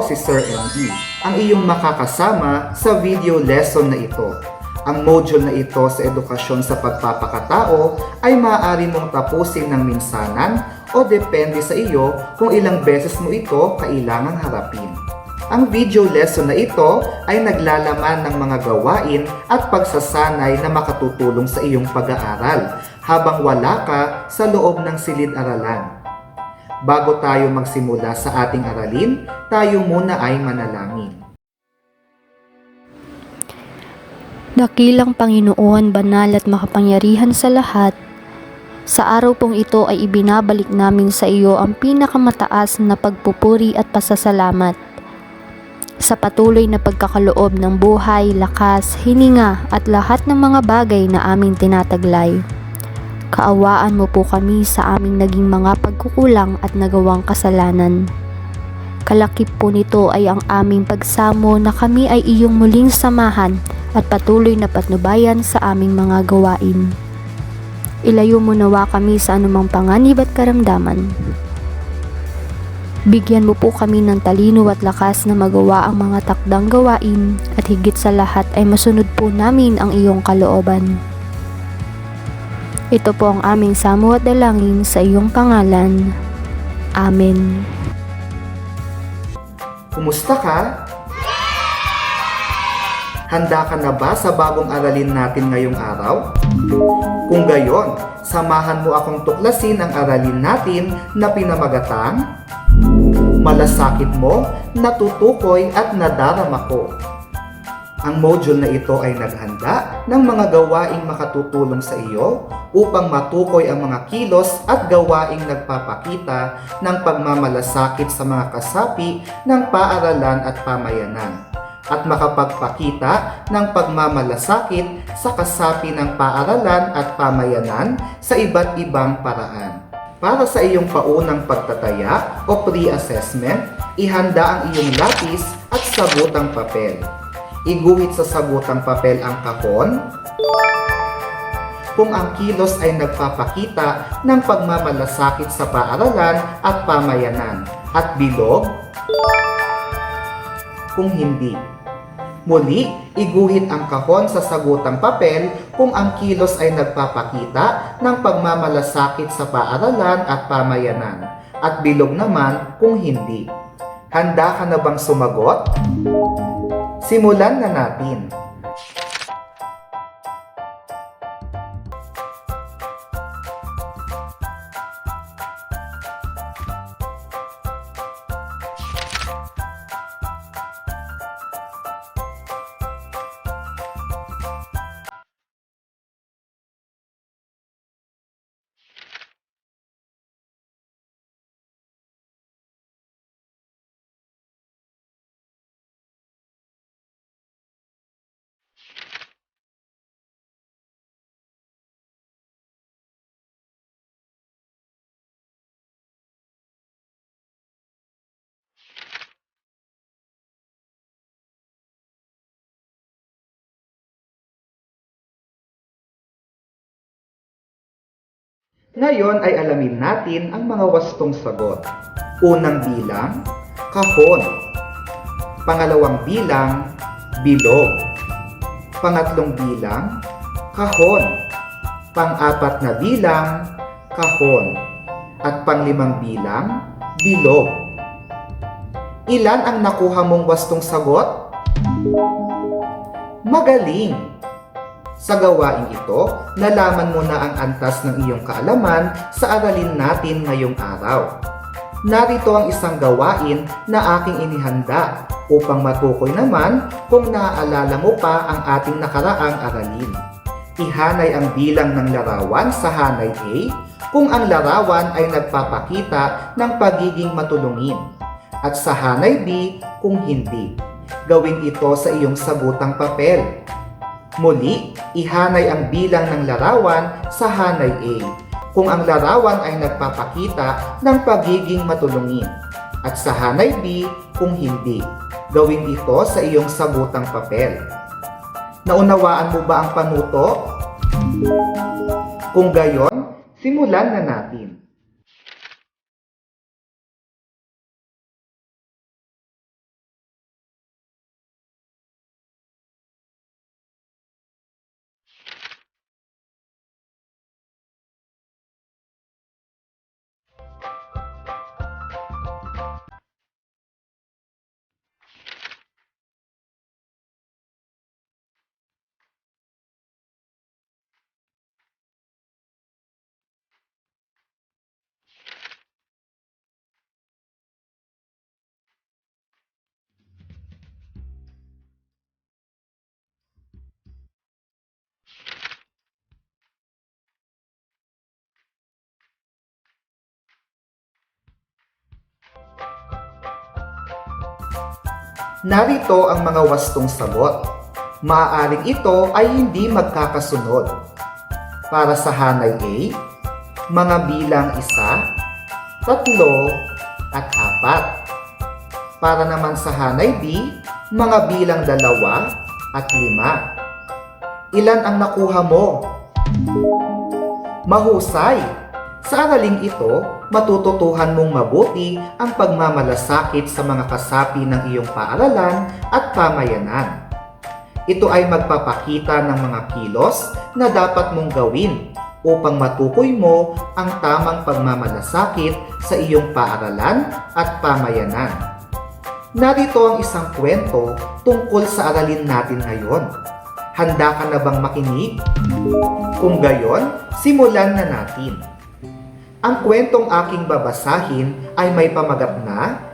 Ako si Sir MD, ang iyong makakasama sa video lesson na ito. Ang module na ito sa edukasyon sa pagpapakatao ay maaari mong tapusin ng minsanan o depende sa iyo kung ilang beses mo ito kailangang harapin. Ang video lesson na ito ay naglalaman ng mga gawain at pagsasanay na makatutulong sa iyong pag-aaral habang wala ka sa loob ng silid-aralan. Bago tayo magsimula sa ating aralin, tayo muna ay manalangin. Dakilang Panginoon, banal at makapangyarihan sa lahat, sa araw pong ito ay ibinabalik namin sa iyo ang pinakamataas na pagpupuri at pasasalamat sa patuloy na pagkakaloob ng buhay, lakas, hininga at lahat ng mga bagay na aming tinataglay. Kaawaan mo po kami sa aming naging mga pagkukulang at nagawang kasalanan. Kalakip po nito ay ang aming pagsamo na kami ay iyong muling samahan at patuloy na patnubayan sa aming mga gawain. Ilayo mo nawa kami sa anumang panganib at karamdaman. Bigyan mo po kami ng talino at lakas na magawa ang mga takdang gawain at higit sa lahat ay masunod po namin ang iyong kalooban. Ito po ang aming samo at dalangin sa iyong pangalan. Amen. Kumusta ka? Handa ka na ba sa bagong aralin natin ngayong araw? Kung gayon, samahan mo akong tuklasin ang aralin natin na pinamagatang Malasakit mo, natutukoy at nadarama ko. Ang module na ito ay naghanda ng mga gawaing makatutulong sa iyo upang matukoy ang mga kilos at gawaing nagpapakita ng pagmamalasakit sa mga kasapi ng paaralan at pamayanan at makapagpakita ng pagmamalasakit sa kasapi ng paaralan at pamayanan sa iba't ibang paraan. Para sa iyong paunang pagtataya o pre-assessment, ihanda ang iyong lapis at sabutang papel. Iguhit sa sabutang papel ang kahon kung ang kilos ay nagpapakita ng pagmamalasakit sa paaralan at pamayanan at bilog kung hindi. Muli, iguhit ang kahon sa sagutang papel kung ang kilos ay nagpapakita ng pagmamalasakit sa paaralan at pamayanan at bilog naman kung hindi. Handa ka na bang sumagot? Simulan na natin. Ngayon ay alamin natin ang mga wastong sagot. Unang bilang, kahon. Pangalawang bilang, bilog. Pangatlong bilang, kahon. Pang-apat na bilang, kahon. At panglimang bilang, bilog. Ilan ang nakuha mong wastong sagot? Magaling! Sa gawaing ito, nalaman mo na ang antas ng iyong kaalaman sa aralin natin ngayong araw. Narito ang isang gawain na aking inihanda upang matukoy naman kung naaalala mo pa ang ating nakaraang aralin. Ihanay ang bilang ng larawan sa hanay A kung ang larawan ay nagpapakita ng pagiging matulungin at sa hanay B kung hindi. Gawin ito sa iyong sabutang papel. Muli, ihanay ang bilang ng larawan sa hanay A kung ang larawan ay nagpapakita ng pagiging matulungin at sa hanay B kung hindi. Gawin ito sa iyong sabutang papel. Naunawaan mo ba ang panuto? Kung gayon, simulan na natin. Narito ang mga wastong sagot. Maaaring ito ay hindi magkakasunod. Para sa hanay A, mga bilang isa, tatlo, at apat. Para naman sa hanay B, mga bilang dalawa at lima. Ilan ang nakuha mo? Mahusay! Sa araling ito, matututuhan mong mabuti ang pagmamalasakit sa mga kasapi ng iyong paaralan at pamayanan. Ito ay magpapakita ng mga kilos na dapat mong gawin upang matukoy mo ang tamang pagmamalasakit sa iyong paaralan at pamayanan. Narito ang isang kwento tungkol sa aralin natin ngayon. Handa ka na bang makinig? Kung gayon, simulan na natin. Ang kwentong aking babasahin ay may pamagat na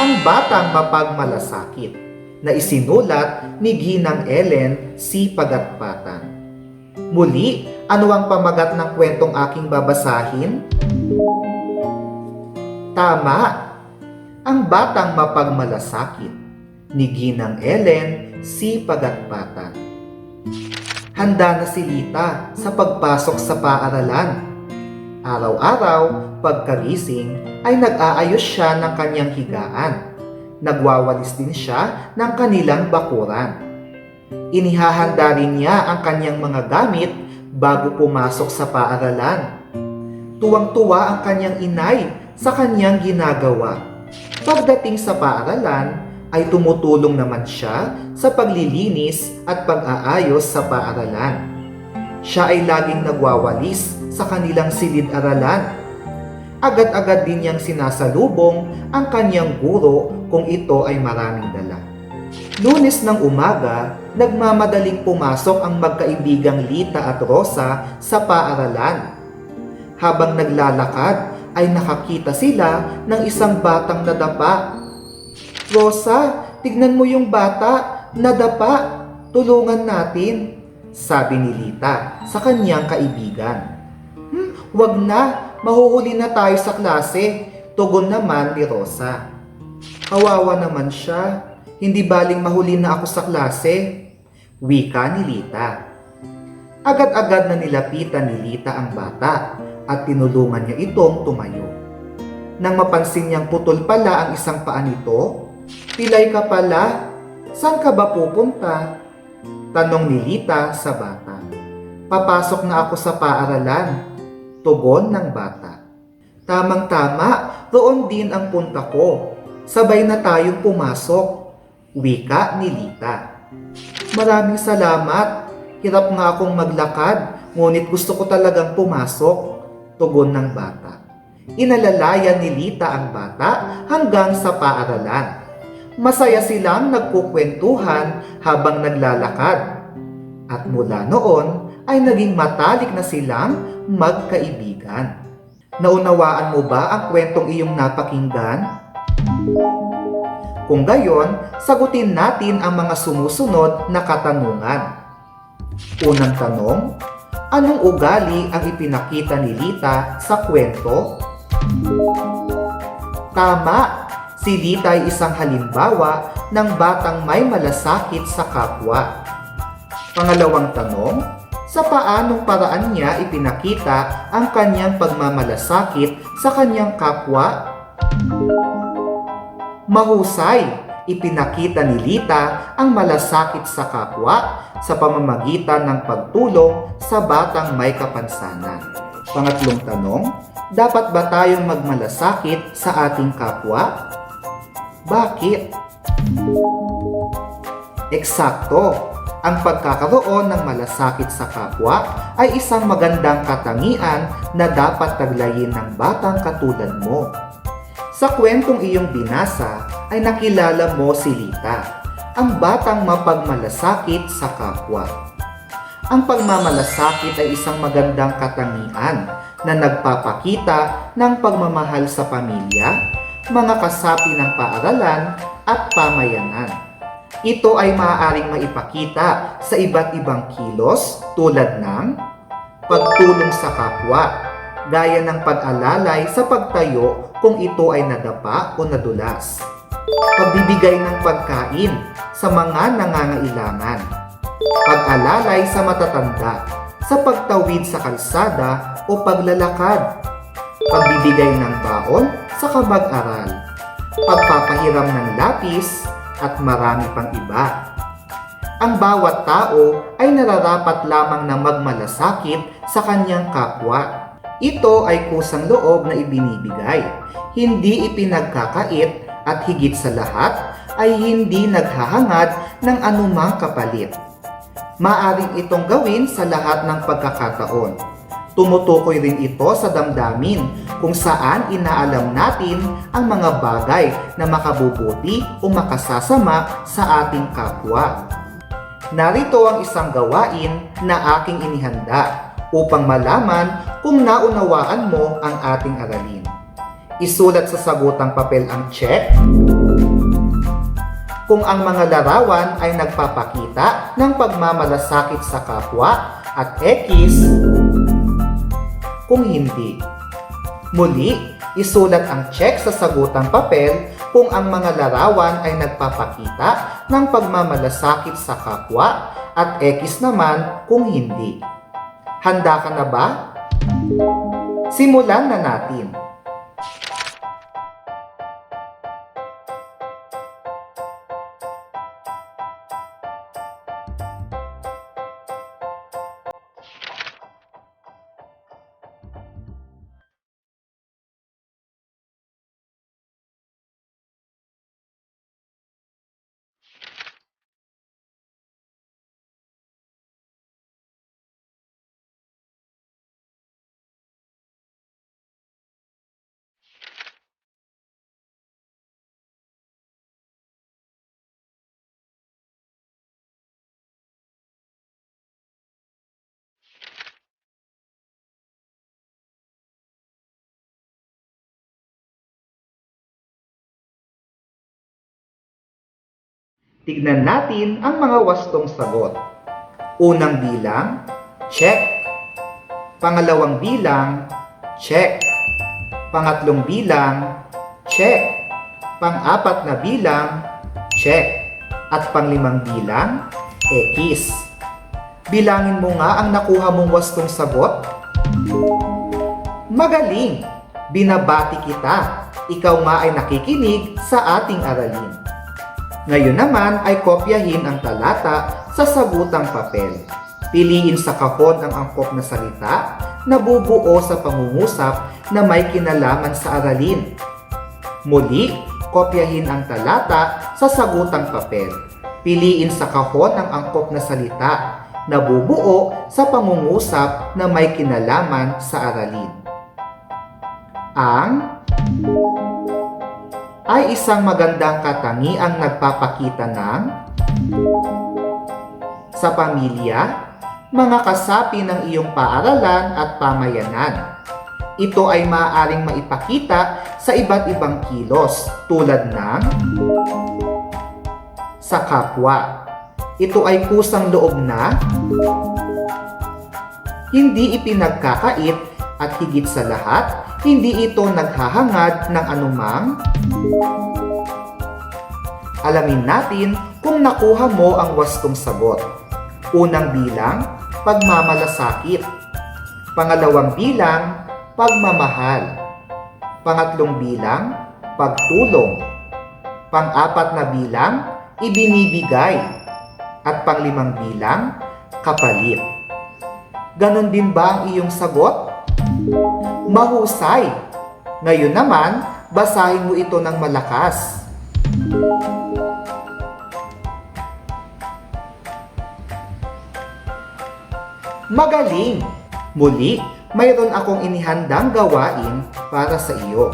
Ang Batang Mapagmalasakit na isinulat ni Ginang Ellen C. Pagatpatan. Muli, ano ang pamagat ng kwentong aking babasahin? Tama! Ang Batang Mapagmalasakit ni Ginang Ellen C. Pagatpatan. Handa na si Lita sa pagpasok sa paaralan. Araw-araw, pagkagising, ay nag-aayos siya ng kanyang higaan. Nagwawalis din siya ng kanilang bakuran. Inihahanda rin niya ang kanyang mga gamit bago pumasok sa paaralan. Tuwang-tuwa ang kanyang inay sa kanyang ginagawa. Pagdating sa paaralan, ay tumutulong naman siya sa paglilinis at pag-aayos sa paaralan. Siya ay laging nagwawalis sa kanilang silid-aralan. Agad-agad din niyang sinasalubong ang kanyang guro kung ito ay maraming dala. Lunes ng umaga, nagmamadaling pumasok ang magkaibigang Lita at Rosa sa paaralan. Habang naglalakad, ay nakakita sila ng isang batang nadapa. Rosa, tignan mo yung bata, nadapa, tulungan natin, sabi ni Lita sa kanyang kaibigan. Hmm, wag na, mahuhuli na tayo sa klase, tugon naman ni Rosa. Kawawa naman siya, hindi baling mahuli na ako sa klase, wika ni Lita. Agad-agad na nilapitan ni Lita ang bata at tinulungan niya itong tumayo. Nang mapansin niyang putol pala ang isang paa nito, Pilay ka pala, saan ka ba pupunta? Tanong ni Lita sa bata. Papasok na ako sa paaralan. Tugon ng bata. Tamang-tama, roon din ang punta ko. Sabay na tayong pumasok. Wika ni Lita. Maraming salamat. Hirap nga akong maglakad, ngunit gusto ko talagang pumasok. Tugon ng bata. Inalalayan ni Lita ang bata hanggang sa paaralan. Masaya silang nagkukwentuhan habang naglalakad. At mula noon ay naging matalik na silang magkaibigan. Naunawaan mo ba ang kwentong iyong napakinggan? Kung gayon, sagutin natin ang mga sumusunod na katanungan. Unang tanong, anong ugali ang ipinakita ni Lita sa kwento? Tama! Si Lita ay isang halimbawa ng batang may malasakit sa kapwa. Pangalawang tanong, sa paanong paraan niya ipinakita ang kanyang pagmamalasakit sa kanyang kapwa? Mahusay! Ipinakita ni Lita ang malasakit sa kapwa sa pamamagitan ng pagtulong sa batang may kapansanan. Pangatlong tanong, dapat ba tayong magmalasakit sa ating kapwa? Bakit? Eksakto! Ang pagkakaroon ng malasakit sa kapwa ay isang magandang katangian na dapat taglayin ng batang katulad mo. Sa kwentong iyong binasa ay nakilala mo si Lita, ang batang mapagmalasakit sa kapwa. Ang pagmamalasakit ay isang magandang katangian na nagpapakita ng pagmamahal sa pamilya, mga kasapi ng paaralan at pamayanan. Ito ay maaaring maipakita sa iba't ibang kilos tulad ng pagtulong sa kapwa, gaya ng pag-alalay sa pagtayo kung ito ay nadapa o nadulas. pagbibigay ng pagkain sa mga nangangailangan, pag-alalay sa matatanda, sa pagtawid sa kalsada o paglalakad, pagbibigay ng baon sa kabag-aral, pagpapahiram ng lapis at marami pang iba. Ang bawat tao ay nararapat lamang na magmalasakit sa kanyang kapwa. Ito ay kusang loob na ibinibigay, hindi ipinagkakait at higit sa lahat ay hindi naghahangad ng anumang kapalit. Maaring itong gawin sa lahat ng pagkakataon. Tumutukoy rin ito sa damdamin kung saan inaalam natin ang mga bagay na makabubuti o makasasama sa ating kapwa. Narito ang isang gawain na aking inihanda upang malaman kung naunawaan mo ang ating aralin. Isulat sa sagutang papel ang check kung ang mga larawan ay nagpapakita ng pagmamalasakit sa kapwa at X kung hindi. Muli, isulat ang check sa sagutang papel kung ang mga larawan ay nagpapakita ng pagmamalasakit sa kapwa at X naman kung hindi. Handa ka na ba? Simulan na natin. Tignan natin ang mga wastong sagot. Unang bilang, check. Pangalawang bilang, check. Pangatlong bilang, check. Pang-apat na bilang, check. At panglimang bilang, X. Bilangin mo nga ang nakuha mong wastong sagot. Magaling! Binabati kita. Ikaw nga ay nakikinig sa ating aralin. Ngayon naman ay kopyahin ang talata sa sagutang papel. Piliin sa kahon ang angkop na salita na bubuo sa pangungusap na may kinalaman sa aralin. Muli, kopyahin ang talata sa sagutang papel. Piliin sa kahon ang angkop na salita na bubuo sa pangungusap na may kinalaman sa aralin. Ang ay isang magandang katangiang nagpapakita ng sa pamilya, mga kasapi ng iyong paaralan at pamayanan. Ito ay maaaring maipakita sa iba't ibang kilos tulad ng sa kapwa. Ito ay kusang loob na hindi ipinagkakait at higit sa lahat, hindi ito naghahangad ng anumang Alamin natin kung nakuha mo ang wastong sagot. Unang bilang, pagmamalasakit. Pangalawang bilang, pagmamahal. Pangatlong bilang, pagtulong. Pang-apat na bilang, ibinibigay. At panglimang bilang, kapalit. Ganon din ba ang iyong sagot? Mahusay! Ngayon naman, basahin mo ito ng malakas. Magaling! Muli, mayroon akong inihandang gawain para sa iyo.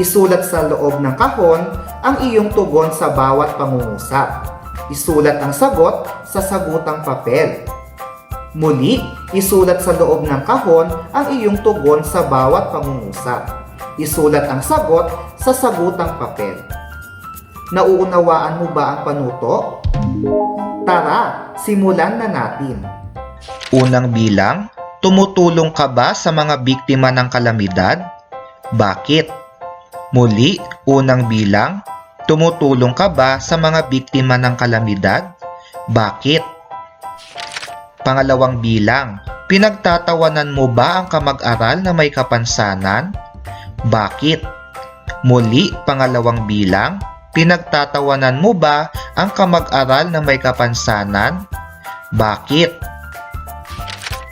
Isulat sa loob ng kahon ang iyong tugon sa bawat pangungusap. Isulat ang sagot sa sagutang papel. Muli, isulat sa loob ng kahon ang iyong tugon sa bawat pangungusap. Isulat ang sagot sa sagutang papel. Nauunawaan mo ba ang panuto? Tara, simulan na natin. Unang bilang, tumutulong ka ba sa mga biktima ng kalamidad? Bakit? Muli, unang bilang, Tumutulong ka ba sa mga biktima ng kalamidad? Bakit? Pangalawang bilang, pinagtatawanan mo ba ang kamag-aral na may kapansanan? Bakit? Muli, pangalawang bilang, pinagtatawanan mo ba ang kamag-aral na may kapansanan? Bakit?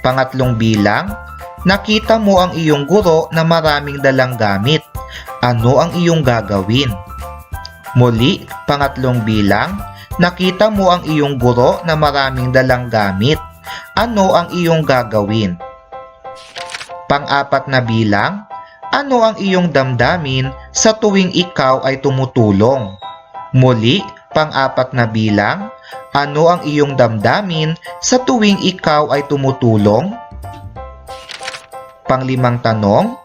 Pangatlong bilang, nakita mo ang iyong guro na maraming dalang gamit. Ano ang iyong gagawin? Muli, pangatlong bilang, nakita mo ang iyong guro na maraming dalang gamit. Ano ang iyong gagawin? Pang-apat na bilang, ano ang iyong damdamin sa tuwing ikaw ay tumutulong? Muli, pang-apat na bilang, ano ang iyong damdamin sa tuwing ikaw ay tumutulong? Panglimang tanong,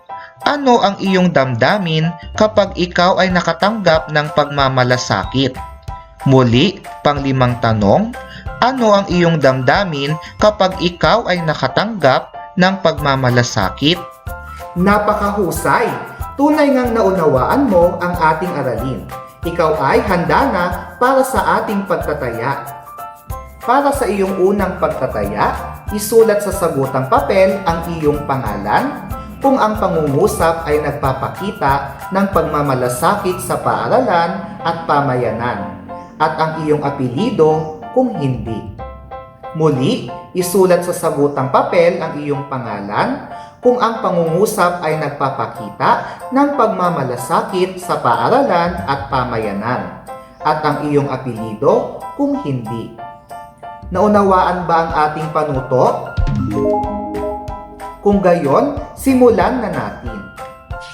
ano ang iyong damdamin kapag ikaw ay nakatanggap ng pagmamalasakit? Muli, panglimang tanong, ano ang iyong damdamin kapag ikaw ay nakatanggap ng pagmamalasakit? Napakahusay! Tunay ngang naunawaan mo ang ating aralin. Ikaw ay handa na para sa ating pagtataya. Para sa iyong unang pagtataya, isulat sa sagutang papel ang iyong pangalan kung ang pangungusap ay nagpapakita ng pagmamalasakit sa paaralan at pamayanan at ang iyong apelido kung hindi. Muli, isulat sa sagutang papel ang iyong pangalan kung ang pangungusap ay nagpapakita ng pagmamalasakit sa paaralan at pamayanan at ang iyong apelido kung hindi. Naunawaan ba ang ating panuto? Kung gayon, simulan na natin.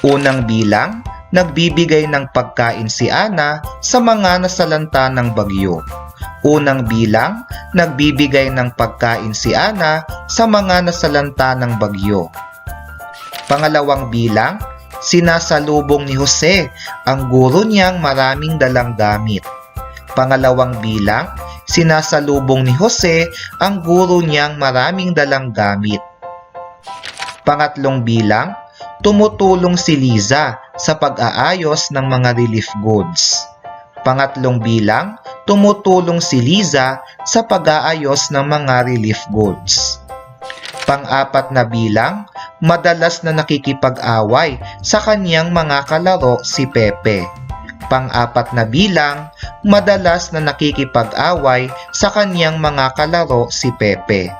Unang bilang, nagbibigay ng pagkain si Ana sa mga nasalanta ng bagyo. Unang bilang, nagbibigay ng pagkain si Ana sa mga nasalanta ng bagyo. Pangalawang bilang, sinasalubong ni Jose ang guro niyang maraming dalang gamit. Pangalawang bilang, sinasalubong ni Jose ang guro niyang maraming dalang gamit. Pangatlong bilang, tumutulong si Liza sa pag-aayos ng mga relief goods. Pangatlong bilang, tumutulong si Liza sa pag-aayos ng mga relief goods. Pang-apat na bilang, madalas na nakikipag-away sa kanyang mga kalaro si Pepe. Pang-apat na bilang, madalas na nakikipag-away sa kanyang mga kalaro si Pepe.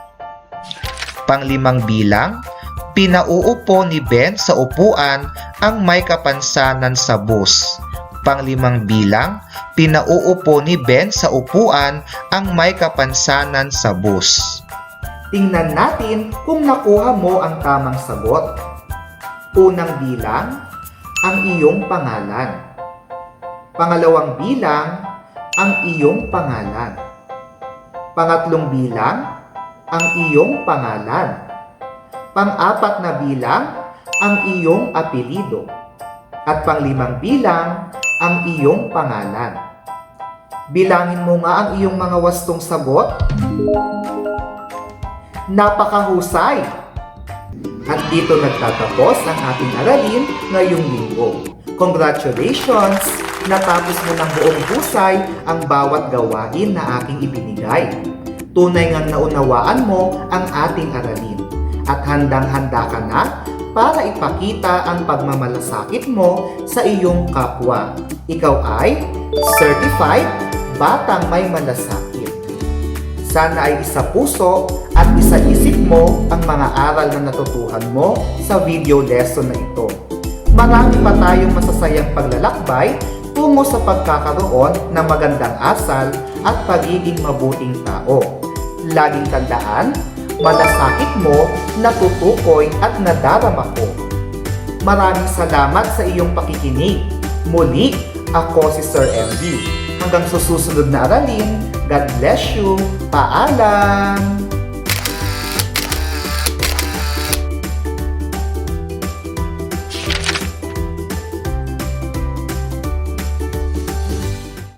Panglimang bilang, pinauupo ni Ben sa upuan ang may kapansanan sa bus. Panglimang bilang, pinauupo ni Ben sa upuan ang may kapansanan sa bus. Tingnan natin kung nakuha mo ang tamang sagot. Unang bilang, ang iyong pangalan. Pangalawang bilang, ang iyong pangalan. Pangatlong bilang, ang iyong pangalan. Pang-apat na bilang, ang iyong apelido. At panglimang bilang, ang iyong pangalan. Bilangin mo nga ang iyong mga wastong sagot Napakahusay! At dito nagtatapos ang ating aralin ngayong linggo. Congratulations! Natapos mo ng buong husay ang bawat gawain na aking ibinigay. Tunay ngang naunawaan mo ang ating aralin. At handang-handa ka na para ipakita ang pagmamalasakit mo sa iyong kapwa. Ikaw ay Certified Batang May Malasakit. Sana ay isa puso at isa isip mo ang mga aral na natutuhan mo sa video lesson na ito. Marami pa tayong masasayang paglalakbay tungo sa pagkakaroon ng magandang asal at pagiging mabuting tao. Laging tandaan, malasakit mo, natutukoy at nadarama ko. Maraming salamat sa iyong pakikinig. Muli, ako si Sir MD. Hanggang sa susunod na aralin, God bless you. Paalam!